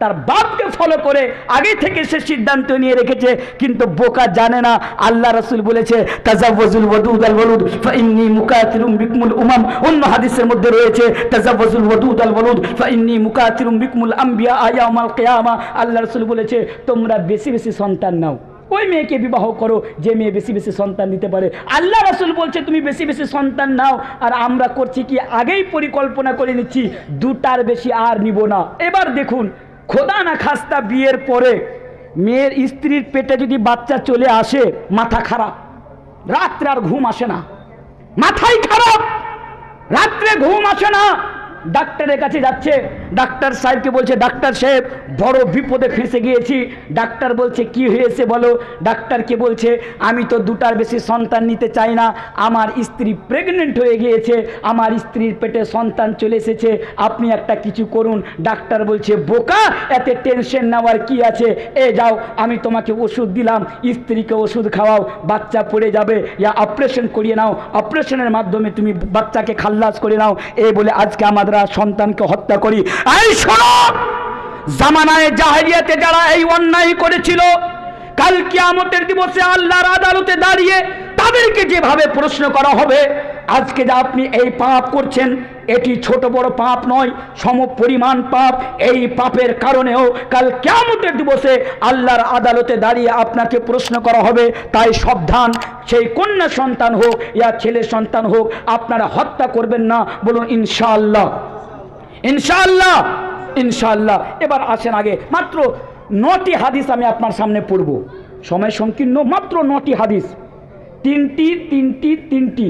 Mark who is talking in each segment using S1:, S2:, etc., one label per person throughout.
S1: তার বাপকে ফলো করে আগে থেকে সে সিদ্ধান্ত নিয়ে রেখেছে, কিন্তু বোকা জানে না। আল্লাহ রসুল বলেছে, তাজাওয়াজুল ওয়াদুদ আল উমাম। অন্য হাদিসের মধ্যে রয়েছে, তাজাওয়াজুল ওয়াদুদ আল ওয়ালুদ ফাইন্নি মুকাতিরুম আম্বিয়া আল্লাহ রসুল বলেছে, তোমরা বেশি বেশি সন্তান নাও। ওই মেয়েকে বিবাহ করো, যে মেয়ে বেশি বেশি সন্তান দিতে পারে। আল্লাহ রাসুল বলছে, তুমি বেশি বেশি সন্তান নাও, আর আমরা করছি কি, আগেই পরিকল্পনা করে নিচ্ছি। দুটার বেশি আর নিব না। এবার দেখুন খোদা না খাস্তা বিয়ের পরে মেয়ের স্ত্রীর পেটে যদি বাচ্চা চলে আসে, মাথা খারাপ। রাত্রে আর ঘুম আসে না। মাথাই খারাপ। রাত্রে ঘুম আসে না। ডাক্তারের কাছে যাচ্ছে। ডাক্তার সাহেবকে বলছে, ডাক্তার সাহেব, বড় বিপদে ফেসে গিয়েছি। ডাক্তার বলছে, কি হয়েছে বলো? ডাক্তারকে বলছে, আমি তো দুটার বেশি সন্তান নিতে চাই না। আমার স্ত্রী প্রেগনেন্ট হয়ে গিয়েছে। আমার স্ত্রীর পেটে সন্তান চলে এসেছে। আপনি একটা কিছু করুন। ডাক্তার বলছে, বোকা! এতে টেনশন নেওয়ার কি আছে? এ যাও, আমি তোমাকে ওষুধ দিলাম। স্ত্রীকে ওষুধ খাওয়াও, বাচ্চা পড়ে যাবে। ইয়া অপারেশন করিয়ে নাও। অপারেশনের মাধ্যমে তুমি বাচ্চাকে খাল্লাস করে নাও। এই বলে, আজকে আমাদের সন্তানকে হত্যা করি। এই শোনো, জামানায় জাহেরিয়াতে যারা এই অন্যায় করেছিল, কাল কিয়ামতের দিবসে আল্লাহর আদালতে দাঁড়িয়ে তাদেরকে যেভাবে প্রশ্ন করা হবে, আজকে যা আপনি এই পাপ করছেন, এটি ছোট বড় পাপ নয় সম পরিমাণ পাপ। এই পাপের কারণেও কাল কেমতের দিবসে আল্লাহর আদালতে দাঁড়িয়ে আপনাকে প্রশ্ন করা হবে, তাই সাবধান। সেই কন্যা সন্তান হোক, ইয়া ছেলে সন্তান হোক, আপনারা হত্যা করবেন না, বলুন ইনশাআল্লাহ। ইনশাআল্লাহ ইনশাআল্লাহ। এবার আসেন আগে, মাত্র নটি হাদিস আমি আপনার সামনে পড়ব। সময় সংকীর্ণ, মাত্র নটি হাদিস। তিনটি তিনটি তিনটি।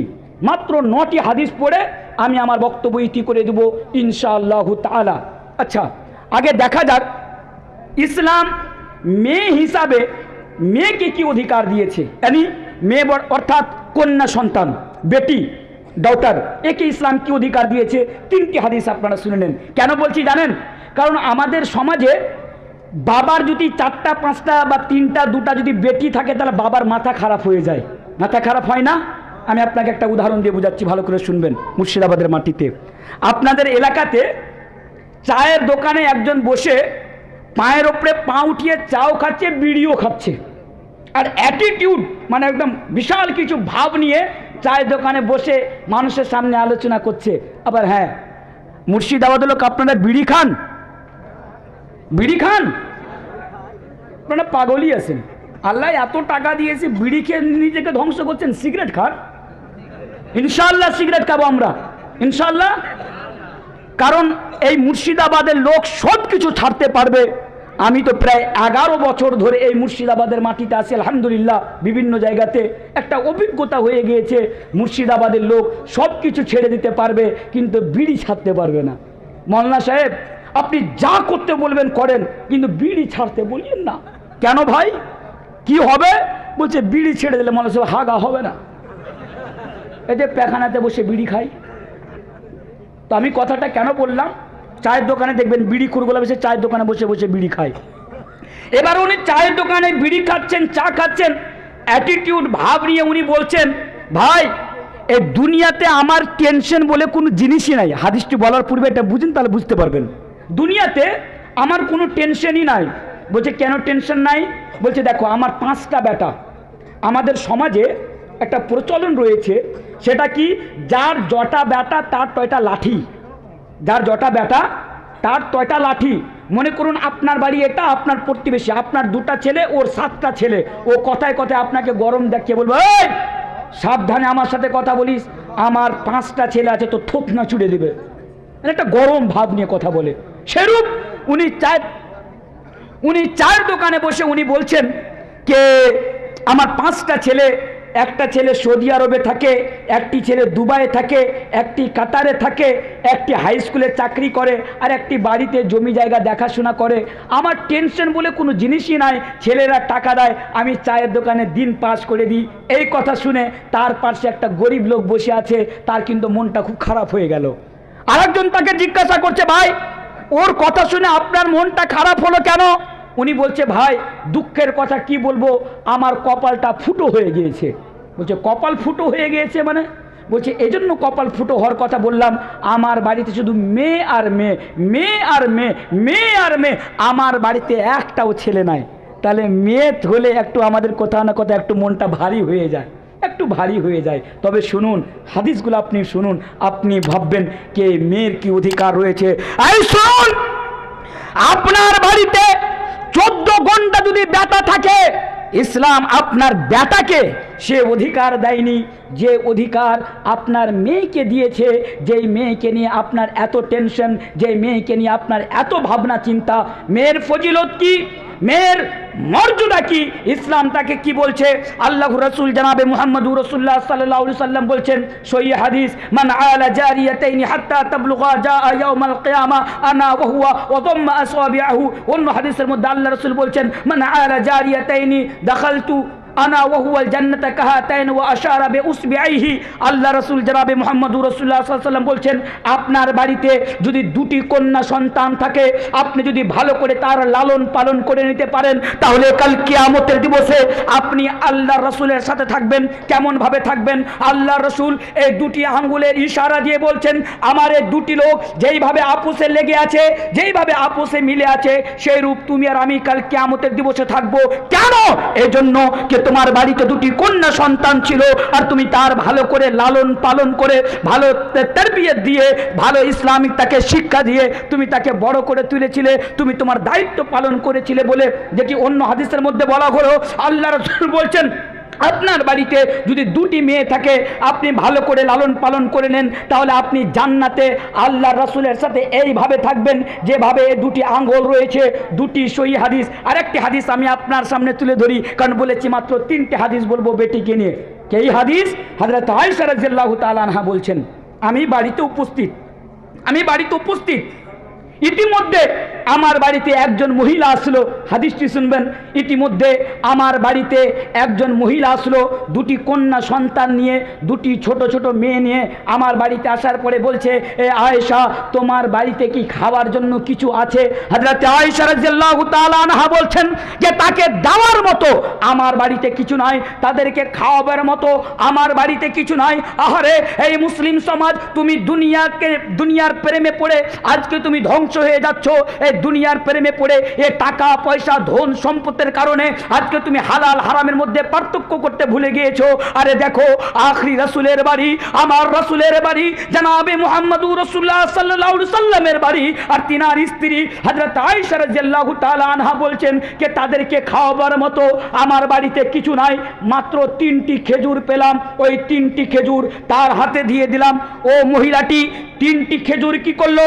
S1: মাত্র নটি হাদিস পড়ে আমি আমার বক্তব্য ইতি করে দেব, ইনশাআল্লাহ তালা আচ্ছা আগে দেখা যাক, ইসলাম মেয়ে হিসাবে মেয়েকে কি অধিকার দিয়েছে? জানি মেয়ে অর্থাৎ কন্যা সন্তান, বেটি। ডটার একে ইসলাম কি অধিকার দিয়েছে? তিনটি হাদিস আপনারা শুনে নেন। কেন বলছি জানেন? কারণ আমাদের সমাজে বাবার যদি চারটা, পাঁচটা বা তিনটা, দুটা যদি বেটি থাকে, তাহলে বাবার মাথা খারাপ হয়ে যায়। মাথা খারাপ হয় না? আমি আপনাকে একটা উদাহরণ দিয়ে বোঝাচ্ছি, ভালো করে শুনবেন মুর্শিদাবাদের মাটিতে। আপনাদের এলাকাতে চায়ের দোকানে একজন বসে পায়ের ওপরে পা উঠিয়ে চাও খাচ্ছে, বিড়িও খাচ্ছে। আর অ্যাটিটিউড মানে একদম বিশাল কিছু ভাব নিয়ে চায়ের দোকানে বসে মানুষের সামনে আলোচনা করছে। আবার হ্যাঁ মুর্শিদাবাদ লোক আপনারা বিড়ি খান? বিড়ি খান? আপনারা পাগলই আছেন। আল্লাহ এত টাকা দিয়েছে, বিড়ি খেয়ে নিজেকে ধ্বংস করছেন। সিগারেট খান। ইনশাল্লাহ সিগারেট খাব আমরা। ইনশাল্লাহ কারণ এই মুর্শিদাবাদের লোক সব কিছু ছাড়তে পারবে। আমি তো প্রায় এগারো বছর ধরে এই মুর্শিদাবাদের মাটিতে আছি, আলহামদুলিল্লাহ। বিভিন্ন জায়গাতে একটা অভিজ্ঞতা হয়ে গিয়েছে, মুর্শিদাবাদের লোক সব কিছু ছেড়ে দিতে পারবে, কিন্তু বিড়ি ছাড়তে পারবে না। মল্লা সাহেব, আপনি যা করতে বলবেন করেন, কিন্তু বিড়ি ছাড়তে বলিয়েন না। কেন ভাই? কি হবে? বলছে, বিড়ি ছেড়ে দিলে মনে সাহেব হাগা হবে না। এই যে পেখানাতে বসে বিড়ি খাই। তো আমি কথাটা কেন বললাম? চায়ের দোকানে দেখবেন বিড়ি খুরগুলো বসে, চায়ের দোকানে বসে বসে বিড়ি খায়। এবার উনি চায়ের দোকানে বিড়ি খাচ্ছেন, চা খাচ্ছেন অ্যাটিটিউড ভাব নিয়ে উনি বলছেন, ভাই এই দুনিয়াতে আমার টেনশন বলে কোনো জিনিসই নাই। হাদিসটি বলার পূর্বে এটা বুঝেন, তাহলে বুঝতে পারবেন। দুনিয়াতে আমার কোনো টেনশনই নাই। বলছে, কেন টেনশন নাই? বলছে, দেখো, আমার পাঁচটা বেটা আমাদের সমাজে একটা প্রচলন রয়েছে, সেটা কি? যার জটা বেটা তার টয়টা লাঠি। যার জটা বেটা তার তয়টা লাঠি। মনে করুন আপনার বাড়ি এটা, আপনার প্রতিবেশী, আপনার দুটা ছেলে, ওর সাতটা ছেলে। ও কথায় কথায় আপনাকে গরম দেখিয়ে বলব সাবধানে আমার সাথে কথা বলিস। আমার পাঁচটা ছেলে আছে তো থোপ না চুড়ে দেবে। মানে একটা গরম ভাব নিয়ে কথা বলে। সেরূপ উনি চায়, উনি চায়ের দোকানে বসে উনি বলছেন, কে, আমার পাঁচটা ছেলে একটা ছেলে সৌদি আরবে থাকে, একটি ছেলে দুবাইয়ে থাকে, একটি কাতারে থাকে, একটি হাই স্কুলে চাকরি করে আর একটি বাড়িতে জমি জায়গা দেখাশোনা করে। আমার টেনশন বলে কোনো জিনিসই নাই, ছেলেরা টাকা দেয়, আমি চায়ের দোকানে দিন পাস করে দিই। এই কথা শুনে তার পাশে একটা গরিব লোক বসে আছে, তার কিন্তু মনটা খুব খারাপ হয়ে গেল। আরেকজন তাকে জিজ্ঞাসা করছে, ভাই, ওর কথা শুনে আপনার মনটা খারাপ হলো কেন? উনি বলছে, ভাই, দুঃখের কথা কি বলব? আমার কপালটা ফুটো হয়ে গিয়েছে। বলছে, কপাল ফুটো হয়ে গিয়েছে মানে? বলছে এই জন্য কপাল ফুটো হওয়ার কথা বললাম, আমার বাড়িতে শুধু মেয়ে আর মেয়ে মেয়ে আর মেয়ে মেয়ে আর মেয়ে, আমার বাড়িতে একটাও ছেলে নাই। তাহলে মেয়ে হলে একটু আমাদের কোথাও না কোথাও একটু মনটা ভারী হয়ে যায়, একটু ভারী হয়ে যায়। তবে শুনুন, হাদিসগুলো আপনি শুনুন, আপনি ভাববেন কে মেয়ের কি অধিকার রয়েছে। শুনুন, আপনার বাড়িতে চোদ্দ ঘণ্টা যদি ব্যথা থাকে ইসলাম আপনার ব্যাটাকে সে অধিকার দেয়নি। যে অধিকার আপনার মেয়েকে দিয়েছে, যেই মেয়েকে নিয়ে আপনার এত টেনশন যেই মেয়েকে নিয়ে আপনার এত ভাবনা চিন্তা, মেয়ের ফজিলত কি? মেয়ের মর্যাদা কি? ইসলাম তাকে কি বলছে? আল্লাহ রসুল জানাবে মুহাম্মদ রসুল্লাহ সাল্লাহ সাল্লাম বলছেন সই হাদিস, মান আলা জারিয়াতাইনি হাত্তা তাবলুগা জা ইয়াউমাল কিয়ামা আনা ওয়া অন্য হাদিসের মধ্যে আল্লাহ রসুল বলছেন, মান আলা জারিয়াতাইনি dakhaltu আনা ওহুয়াল জান্নাতা কাহাতাইন ওয়া আশারা বে উসবিআইহি আল্লাহ রাসূল জনাবে মুহাম্মদুর রাসূলুল্লাহ সাল্লাল্লাহু আলাইহি ওয়াসাল্লাম বলছেন, আপনার বাড়িতে যদি দুটি কন্যা সন্তান থাকে, আপনি যদি ভালো করে তার লালন পালন করে নিতে পারেন, তাহলে কাল কিয়ামতের দিবসে আপনি আল্লাহ রাসূলের সাথে থাকবেন, কেমন ভাবে থাকবেন? আল্লাহ রাসূল এই দুটি আঙ্গুলের ইশারা দিয়ে বলছেন, আমার এই দুটি লোক যেইভাবে আপুসে লেগে আছে, যেইভাবে আপুসে মিলে আছে, সেই রূপ তুমি আর আমি কাল কিয়ামতের দিবসে থাকব। কেন? এজন্য যে তোমার বাড়িতে দুটি কন্যা সন্তান ছিল, আর তুমি তার ভালো করে লালন পালন করে, ভালো তেরবিয়ত দিয়ে, ভালো ইসলামিক তাকে শিক্ষা দিয়ে, তুমি তাকে বড় করে তুলেছিলে, তুমি তোমার দায়িত্ব পালন করেছিলে বলে যেটি অন্য হাদিসের মধ্যে বলা হলো। আল্লাহ রসুল বলছেন আপনার বাড়িতে যদি দুটি মেয়ে থাকে, আপনি ভালো করে লালন পালন করে নেন, তাহলে আপনি জান্নাতে আল্লাহ রসুলের সাথে এইভাবে থাকবেন, যেভাবে দুটি আঙ্গল রয়েছে, দুটি সই হাদিস। আরেকটি হাদিস আমি আপনার সামনে তুলে ধরি, কারণ বলেছি মাত্র তিনটে হাদিস বলব বেটিকে নিয়ে। এই হাদিস? হাজরত আয়সা রাজিয়াল্লাহ তালানহা বলছেন, আমি বাড়িতে উপস্থিত, আমি বাড়িতে উপস্থিত। ইতিমধ্যে আমার বাড়িতে একজন মহিলা আসলো। হাদিসটি শুনবেন। ইতিমধ্যে আমার বাড়িতে একজন মহিলা আসলো। দুটি কন্যা সন্তান নিয়ে, দুটি ছোট ছোট মেয়ে নিয়ে আমার বাড়িতে আসার পরে বলছে, এ আয়েশা, তোমার বাড়িতে কি খাওয়ার জন্য কিছু আছে? হাজরাতে আয়েশা রাদিয়াল্লাহু তাআলা আনহা বলছেন যে, তাকে দেওয়ার মতো আমার বাড়িতে কিছু নাই। তাদেরকে খাওয়াবার মতো আমার বাড়িতে কিছু নাই। আহারে, এই মুসলিম সমাজ, তুমি দুনিয়াকে, দুনিয়ার প্রেমে পড়ে আজকে তুমি ধ্বংস হয়ে যাচ্ছ। এই দুনিয়ার প্রেমে পড়ে এ টাকা, পয়সা, ধন সম্পত্তির কারণে আজকে তুমি হালাল, হারামের মধ্যে পার্থক্য করতে ভুলে গিয়েছো। আরে দেখো, আখরি রসুলের বাড়ি, আমার রসুলের বাড়ি, জানাবে মোহাম্মদুর রসুল্লাহ সাল্লাহ সাল্লামের বাড়ি। আর তিনার স্ত্রী হজরত আয়সা রাদিয়াল্লাহু তাআলা আনহা বলছেন যে, তাদেরকে খাওয়াবার মতো আমার বাড়িতে কিছু নাই, মাত্র তিনটি খেজুর পেলাম। ওই তিনটি খেজুর তার হাতে দিয়ে দিলাম। ও মহিলাটি তিনটি খেজুর কি করল?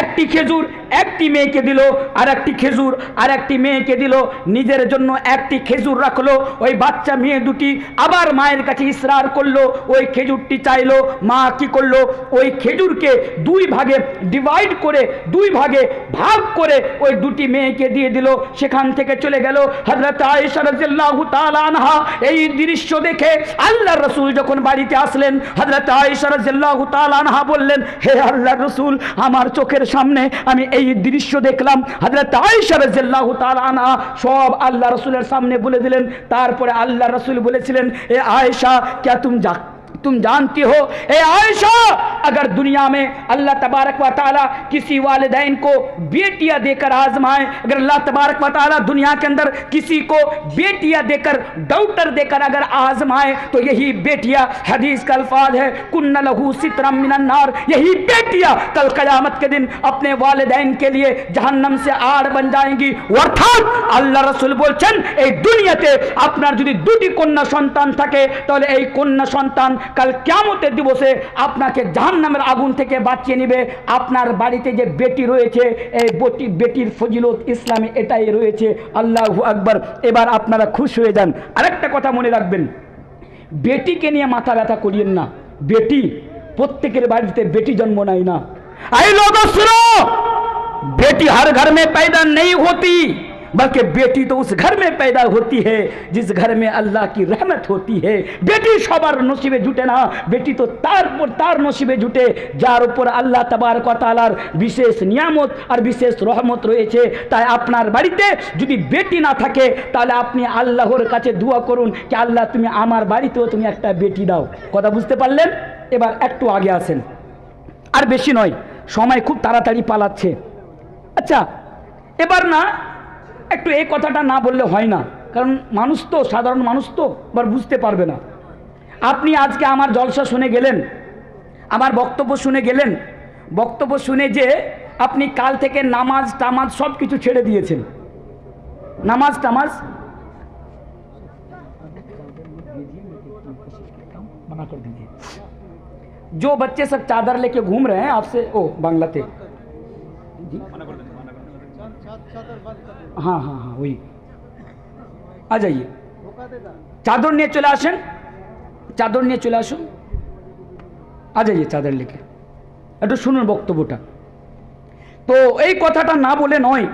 S1: একটি খেজুর একটি মেয়েকে দিল আর একটি খেজুর আর একটি মেয়েকে দিল। নিজের জন্য একটি খেজুর রাখল, ওই বাচ্চা মেয়ে দুটি আবার মায়ের কাছে ইসরার করল, ওই খেজুরটি চাইলো, মা কি করল? ওই খেজুরকে দুই ভাগে ডিভাইড করে, দুই ভাগে ভাগ করে ওই দুটি মেয়েকে দিয়ে দিল। সেখান থেকে চলে গেল হজরত আয়েশা রাদিয়াল্লাহু তাআলা আনহা। এই দৃশ্য দেখে আল্লাহ রসুল যখন বাড়িতে আসলেন হজরত আয়েশা রাদিয়াল্লাহু তাআলা আনহা বললেন, হে আল্লাহ রসুল, আমার চোখের সামনে আমি এই দৃশ্য দেখলাম। হাজরত আয়সারে জেল্লাহ তালানা সব আল্লাহ রসুলের সামনে বলে দিলেন। তারপরে আল্লাহ রসুল বলেছিলেন, এ আয়েশা, ক্যা তুম যাক तुम जानती हो ए आयशा अगर दुनिया में अल्लाह तबारक व ताला किसी वालदेन को बेटियां देकर आजमाए अगर अल्लाह तबारक व ताला दुनिया के अंदर किसी को बेटियां देकर डॉक्टर देकर अगर आजमाए तो यही बेटियां हदीस का अल्फाज है कुन्न लहू सितरम मिनन्नार यही बेटियां कल कयामत के दिन अपने वालदेन के लिए जहन्नम से आड़ बन जाएंगी অর্থাৎ আল্লাহ রসুল বলছেন এই দুনিয়াতে আপনার যদি দুটি কন্যা সন্তান থাকে তাহলে এই কন্যা সন্তান কাল কেমতের দিবসে আপনাকে জাহান্নামের আগুন থেকে বাঁচিয়ে নেবে আপনার বাড়িতে যে বেটি রয়েছে এই বেটি বেটির ফজিলত ইসলামে এটাই রয়েছে আল্লাহ আকবার এবার আপনারা খুশ হয়ে যান আরেকটা কথা মনে রাখবেন বেটিকে নিয়ে মাথা ব্যথা করিয়েন না বেটি প্রত্যেকের বাড়িতে বেটি জন্ম নেয় না আই লোক सुनो बेटी हर घर में पैदा नहीं होती बल्कि बेटी तो उस घर में पैदा होती है जिस घर में अल्लाह की रहमत होती है বেটি সবার নসিবে জুটে না বেটি তো তার উপর তার নসিবে জুটে যার উপর আল্লাহ তাবার তালার বিশেষ নিয়ামত আর বিশেষ রহমত রয়েছে তাই আপনার বাড়িতে যদি বেটি না থাকে তাহলে আপনি আল্লাহর কাছে দোয়া করুন যে আল্লাহ তুমি আমার বাড়িতেও তুমি একটা বেটি দাও কথা বুঝতে পারলেন এবার একটু আগে আসেন আর বেশি নয় সময় খুব তাড়াতাড়ি পালাচ্ছে আচ্ছা এবার না একটু এই কথাটা না বললে হয় না কারণ মানুষ তো সাধারণ মানুষ তো এবার বুঝতে পারবে না আপনি আজকে আমার জলসা শুনে গেলেন আমার বক্তব্য শুনে গেলেন বক্তব্য শুনে যে আপনি কাল থেকে নামাজ টামাজ সব কিছু ছেড়ে দিয়েছেন নামাজ টামাজ मना कर दीजिए जो बच्चे सब चादर लेके घूम रहे हैं आपसे ओ बांग्लाते जी? हाँ हाँ हाँ वही आ जाइए চাদর নিয়ে চলে আসেন চাদর নিয়ে চলে আসুন আ যাইয়ে চাদর লিখে একটু শুনুন বক্তব্যটা তো এই কথাটা না বলে নয়